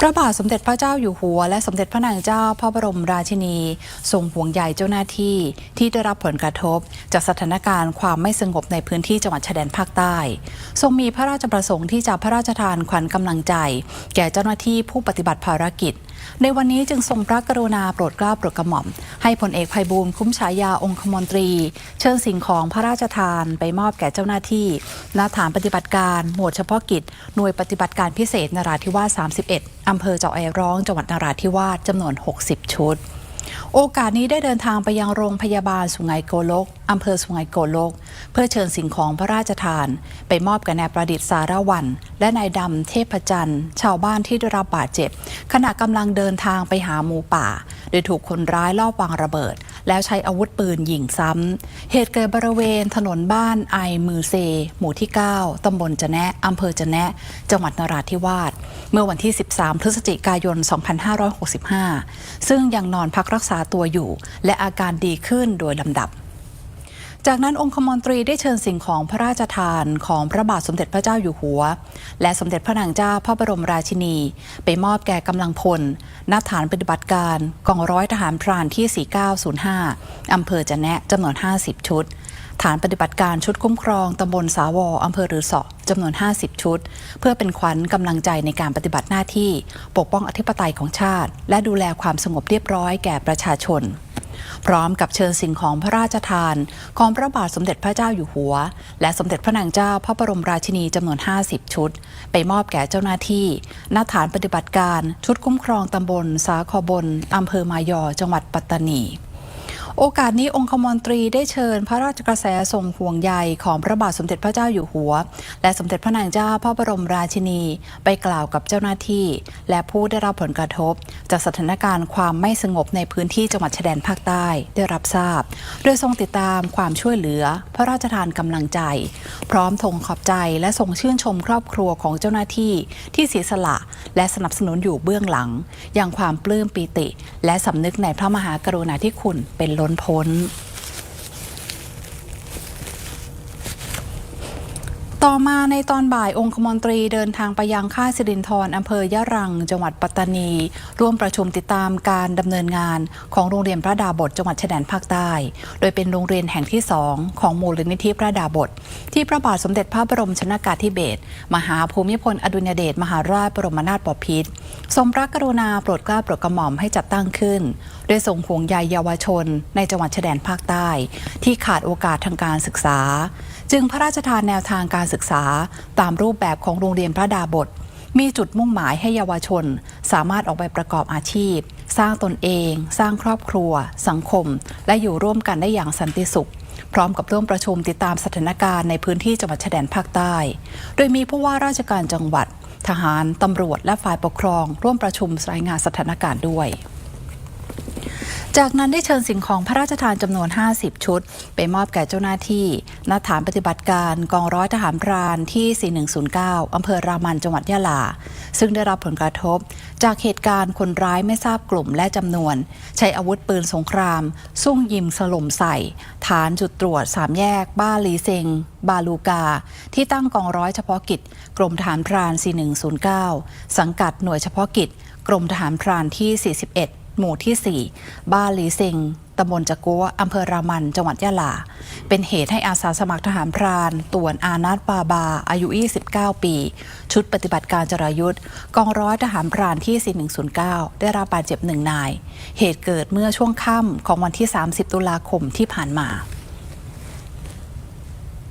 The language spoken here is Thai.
พระบาทสมเด็จพระเจ้าอยู่หัว และสมเด็จพระนางเจ้าพระบรมราชินี ทรงห่วงใยเจ้าหน้าที่ที่ได้รับผลกระทบ จากสถานการณ์ความไม่สงบในพื้นที่จังหวัดชายแดนภาคใต้ ทรงมีพระราชประสงค์ที่จะพระราชทานขวัญกำลังใจ แก่เจ้าหน้าที่ผู้ปฏิบัติภารกิจในวันนี้จึงทรงพระกรุณาโปรดเกล้าโปรดกระหม่อม ให้พลเอกภัยบูลคุ้มฉายาองคมนตรี เชิญสิ่งของพระราชทานไปมอบแก่เจ้าหน้าที่ณฐานปฏิบัติการ หมวดเฉพาะกิจ หน่วยปฏิบัติการพิเศษนราธิวาส 31 อำเภอเจาะไอร้อง จังหวัดนราธิวาสจำนวน 60 ชุด โอกาสนี้ได้เดินทางไปยังโรงพยาบาลสุไหงโกลกอำเภอสุไหงโกลก เพื่อเชิญสิ่งของพระราชทาน ไปมอบกับนายประดิษฐ์สารวัน และนายดำเทพจันทร์ ชาวบ้านที่ได้รับบาดเจ็บ ขณะกำลังเดินทางไปหาหมูป่า โดยถูกคนร้ายลอบวางระเบิด แล้วใช้อาวุธปืนยิงซ้ำ เหตุเกิดบริเวณถนนบ้านไอมือเซ หมู่ที่ 9 ตำบลจะแนะอำเภอจะแนะจังหวัดนราธิวาส เมื่อวันที่ 13 พฤศจิกายน 2565 ซึ่งยังนอนพักรักษาตัวอยู่ และอาการดีขึ้นโดยลำดับ จากนั้นองคมนตรีได้เชิญสิ่งของพระราชทานของพระบาทสมเด็จพระเจ้าอยู่หัว และสมเด็จพระนางเจ้าพระบรมราชินี ไปมอบแก่กำลังพลณฐานปฏิบัติการกองร้อยทหารพรานที่ 4905 อำเภอจะแนะจำนวน 50 ชุด ฐานปฏิบัติการชุดคุ้มครองตำบลสาวออำเภอรือสาะจำนวน 50 ชุด เพื่อเป็นขวัญกำลังใจในการปฏิบัติหน้าที่ ปกป้องอธิปไตยของชาติ และดูแลความสงบเรียบร้อยแก่ประชาชน พร้อมกับเชิญสิ่งของพระราชทาน ของพระบาทสมเด็จพระเจ้าอยู่หัว และสมเด็จพระนางเจ้าพระบรมราชินีจำนวน 50 ชุด ไปมอบแก่เจ้าหน้าที่ณฐานปฏิบัติการชุดคุ้มครองตำบล สาคอบนอำเภอมายอ จังหวัดปัตตานี โอกาสนี้องคมนตรีได้เชิญพระราชกระแสทรงห่วงใยของพระบาทสมเด็จพระเจ้าอยู่หัว และสมเด็จพระนางเจ้าพระบรมราชินี ไปกล่าวกับเจ้าหน้าที่ และผู้ได้รับผลกระทบ จากสถานการณ์ความไม่สงบในพื้นที่จังหวัดชายแดนภาคใต้ได้รับทราบ โดยทรงติดตามความช่วยเหลือ พระราชทานกำลังใจ พร้อมทงขอบใจและทรงชื่นชมครอบครัวของเจ้าหน้าที่ ที่เสียสละ และสนับสนุนอยู่เบื้องหลัง อย่างความปลื้มปีติ และสำนึกในพระมหากรุณาธิคุณเป็นล้นพ้น ต่อมาในตอนบ่ายองคมนตรีเดินทางไปยังค่ายสิรินธรอำเภอยะรัง จังหวัดปัตตานี ร่วมประชุมติดตามการดำเนินงานของโรงเรียนพระดาบทจังหวัดชายแดนภาคใต้ โดยเป็นโรงเรียนแห่งที่สองของมูลนิธิพระดาบท ที่พระบาทสมเด็จพระบรมชนากาธิเบศรมหาภูมิพลอดุลยเดชมหาราชบรมนาถบพิตร ทรงพระกรุณาโปรดเกล้าโปรดกระหม่อมให้จัดตั้งขึ้น โดยทรงห่วงใยเยาวชน ในจังหวัดชายแดนภาคใต้ ที่ขาดโอกาสทางการศึกษา จึงพระราชทานแนวทางการศึกษา ตามรูปแบบของโรงเรียนพระดาบท มีจุดมุ่งหมายให้เยาวชน สามารถออกไปประกอบอาชีพ สร้างตนเอง สร้างครอบครัว สังคม และอยู่ร่วมกันได้อย่างสันติสุขพร้อมกับร่วมประชุมติดตามสถานการณ์ในพื้นที่จังหวัดชายแดนภาคใต้ โดยมีผู้ว่าราชการจังหวัด ทหารตำรวจและฝ่ายปกครอง ร่วมประชุมรายงานสถานการณ์ด้วย จากนั้นได้เชิญสิ่งของพระราชทานจำนวน 50 ชุด ไปมอบแก่เจ้าหน้าที่ณฐานปฏิบัติการกองร้อยทหารพรานที่ 4109 อำเภอรามันจังหวัดยะลา ซึ่งได้รับผลกระทบ จากเหตุการณ์คนร้ายไม่ทราบกลุ่มและจำนวน ใช้อาวุธปืนสงคราม ซุ่งยิมสล่มใส่ ฐานจุดตรวจสามแยก บ้าลีเซง บาลูกา ที่ตั้งกองร้อยเฉพาะกิจ กรมทหารพราน 4109 สังกัดหน่วยเฉพาะกิจ กรมทหารพรานที่ 41 หมู่ที่ 4 บ้านลีเซงตำบลจักัวอำเภอรามัน จังหวัดยะลา เป็นเหตุให้อาสาสมัครทหารพรานต่วนอานัทปาบา อายุ 29 ปี ชุดปฏิบัติการจรายุทธ์กองร้อยทหารพรานที่ 4109 ได้รับบาดเจ็บหนึ่งนาย เหตุเกิดเมื่อช่วงค่ำของวันที่ 30 ตุลาคมที่ผ่านมา